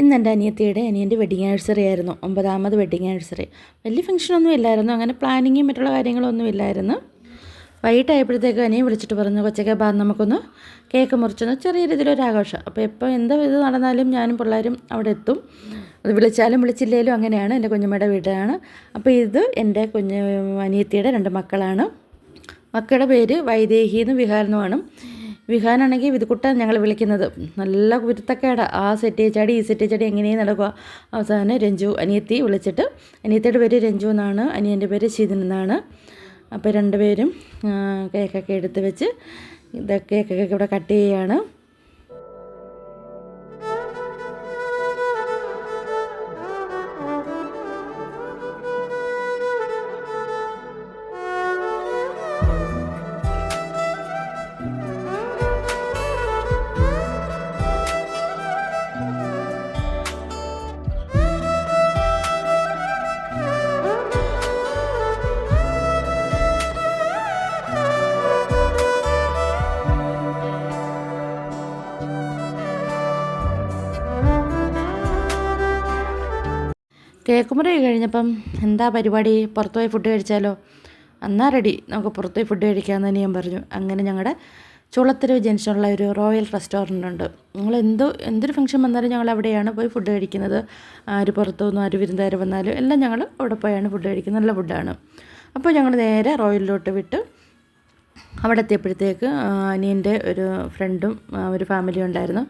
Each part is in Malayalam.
ഇന്ന് എന്റെ അനിയത്തിയുടെ അനിയന്റെ വെഡിങ് ആനിവേഴ്സറി ആയിരുന്നു. ഒമ്പതാമത് വെഡിങ് ആനിവേഴ്സറി വലിയ ഫംഗ്ഷനൊന്നും ഇല്ലായിരുന്നു. അങ്ങനെ പ്ലാനിങ്ങും മറ്റുള്ള കാര്യങ്ങളൊന്നും ഇല്ലായിരുന്നു. വൈകിട്ടായപ്പോഴത്തേക്കും അനിയൻ വിളിച്ചിട്ട് പറഞ്ഞു കൊച്ചൊക്കെ ബാ നമുക്കൊന്ന് കേക്ക് മുറിച്ചൊന്ന് ചെറിയ രീതിയിലൊരു ആഘോഷം. അപ്പോൾ എപ്പോൾ എന്താ ഇത് നടന്നാലും ഞാനും പിള്ളേരും അവിടെ എത്തും. അത് വിളിച്ചാലും വിളിച്ചില്ലേലും അങ്ങനെയാണ്. എന്റെ കുഞ്ഞമ്മയുടെ വീടാണ്. അപ്പോൾ ഇത് എന്റെ കുഞ്ഞ് അനിയത്തിയുടെ രണ്ട് മക്കളാണ്. മക്കളുടെ പേര് വൈദേഹി എന്നും വിഹാരനുമാണ് വിഹാനാണെങ്കിൽ വിതുക്കുട്ടൻ ഞങ്ങൾ വിളിക്കുന്നത്. നല്ല കുരുത്തക്കേട. ആ സെറ്റ് ചടി ഈ സെറ്റ് ചടി എങ്ങനെയും നടക്കുക? അവസാനം രഞ്ജു അനിയത്തി വിളിച്ചിട്ട് അനിയത്തിയുടെ പേര് രഞ്ജു എന്നാണ് അനിയന്റെ പേര് ശീതൻ എന്നാണ്. അപ്പോൾ രണ്ടുപേരും കേക്കൊക്കെ എടുത്ത് വെച്ച് ഇതൊക്കെ കേക്കൊക്കെ ഇവിടെ കട്ട് ചെയ്യുകയാണ് കേക്ക് മുറി കഴിഞ്ഞപ്പം എന്താ പരിപാടി? പുറത്ത് പോയി ഫുഡ് കഴിച്ചാലോ? എന്നാ റെഡി നമുക്ക് പുറത്ത് പോയി ഫുഡ് കഴിക്കാമെന്ന് തന്നെ ഞാൻ പറഞ്ഞു. അങ്ങനെ ഞങ്ങളുടെ ചുളത്തെരുവ് ജംഗ്ഷനുള്ള ഒരു റോയൽ റെസ്റ്റോറന്റ് ഉണ്ട്. നിങ്ങൾ എന്തോ എന്തൊരു ഫംഗ്ഷൻ വന്നാലും ഞങ്ങൾ അവിടെയാണ് പോയി ഫുഡ് കഴിക്കുന്നത്. ആര് പുറത്തു നിന്നും ആര് വിരുന്നുകാർ വന്നാലും എല്ലാം ഞങ്ങൾ അവിടെ പോയാണ് ഫുഡ് കഴിക്കുന്നത്. നല്ല ഫുഡാണ് അപ്പോൾ ഞങ്ങൾ നേരെ റോയലിലോട്ട് വിട്ട് അവിടെ എത്തിയപ്പോഴത്തേക്ക് അനിയന്റെ ഒരു ഫ്രണ്ടും ഒരു ഫാമിലിയും ഉണ്ടായിരുന്നു.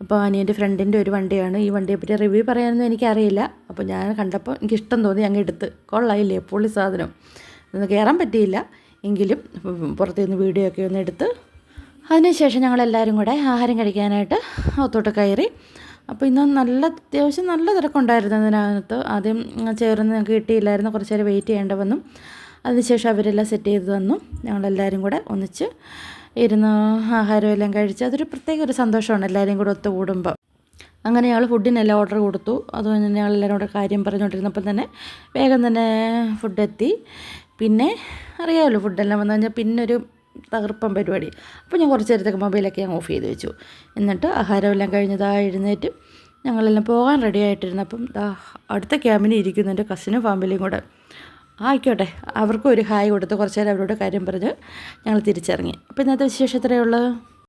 അപ്പോൾ അനിയന്റെ ഫ്രണ്ടിന്റെ ഒരു വണ്ടിയാണ്. ഈ വണ്ടിയെപ്പറ്റി റിവ്യൂ പറയാനൊന്നും എനിക്കറിയില്ല. അപ്പോൾ ഞാൻ കണ്ടപ്പോൾ എനിക്ക് ഇഷ്ടം തോന്നി അങ്ങ് എടുത്ത്. കൊള്ളായില്ലേ പൊളി സാധനം. ഒന്ന് കയറാൻ പറ്റിയില്ല. എങ്കിലും ഉം, പുറത്തു നിന്ന് വീഡിയോ ഒക്കെ ഒന്ന് എടുത്ത് അതിനുശേഷം ഞങ്ങളെല്ലാവരും കൂടെ ആഹാരം കഴിക്കാനായിട്ട് അകത്തോട്ട് കയറി. അപ്പോൾ ഇന്ന് നല്ല അത്യാവശ്യം നല്ല തിരക്കുണ്ടായിരുന്നു അതിനകത്ത്. ആദ്യം ചേർന്ന് ഞങ്ങൾക്ക് കിട്ടിയില്ലായിരുന്നു കുറച്ച് നേരം വെയിറ്റ് ചെയ്യേണ്ട വന്നു. അതിനുശേഷം അവരെല്ലാം സെറ്റ് ചെയ്ത് തന്നു. ഞങ്ങളെല്ലാവരും കൂടെ ഒന്നിച്ച് ഇരുന്ന് ആഹാരം എല്ലാം കഴിച്ച് അതൊരു പ്രത്യേക ഒരു സന്തോഷമാണ് എല്ലാവരും കൂടെ ഒത്തുകൂടുമ്പോൾ അങ്ങനെ അയാൾ ഫുഡിനെല്ലാം ഓർഡർ കൊടുത്തു. അതുകൊണ്ട് അയാൾ എല്ലാവരും കൂടെ കാര്യം പറഞ്ഞുകൊണ്ടിരുന്നപ്പോൾ തന്നെ വേഗം തന്നെ ഫുഡ് എത്തി. പിന്നെ അറിയാമല്ലോ ഫുഡെല്ലാം വന്നു കഴിഞ്ഞാൽ പിന്നെ ഒരു തകർപ്പൻ പരിപാടി. അപ്പോൾ ഞാൻ കുറച്ച് നേരത്തേക്ക് മൊബൈലൊക്കെ ഞാൻ ഓഫ് ചെയ്ത് വെച്ചു. എന്നിട്ട് ആഹാരമെല്ലാം കഴിഞ്ഞതാ എഴുന്നേറ്റ് ഞങ്ങളെല്ലാം പോകാൻ റെഡി ആയിട്ടിരുന്നപ്പം ദാ അടുത്ത ക്യാമ്പിന് ഇരിക്കുന്നു എന്റെ കസിനും ഫാമിലിയും കൂടെ. ആയിക്കോട്ടെ. അവർക്കും ഒരു ഹായ് കൊടുത്ത് കുറച്ച് നേരം അവരോട് കാര്യം പറഞ്ഞ് ഞങ്ങൾ തിരിച്ചിറങ്ങി. അപ്പോൾ ഇന്നത്തെ വിശേഷം ഇത്രയേ ഉള്ളൂ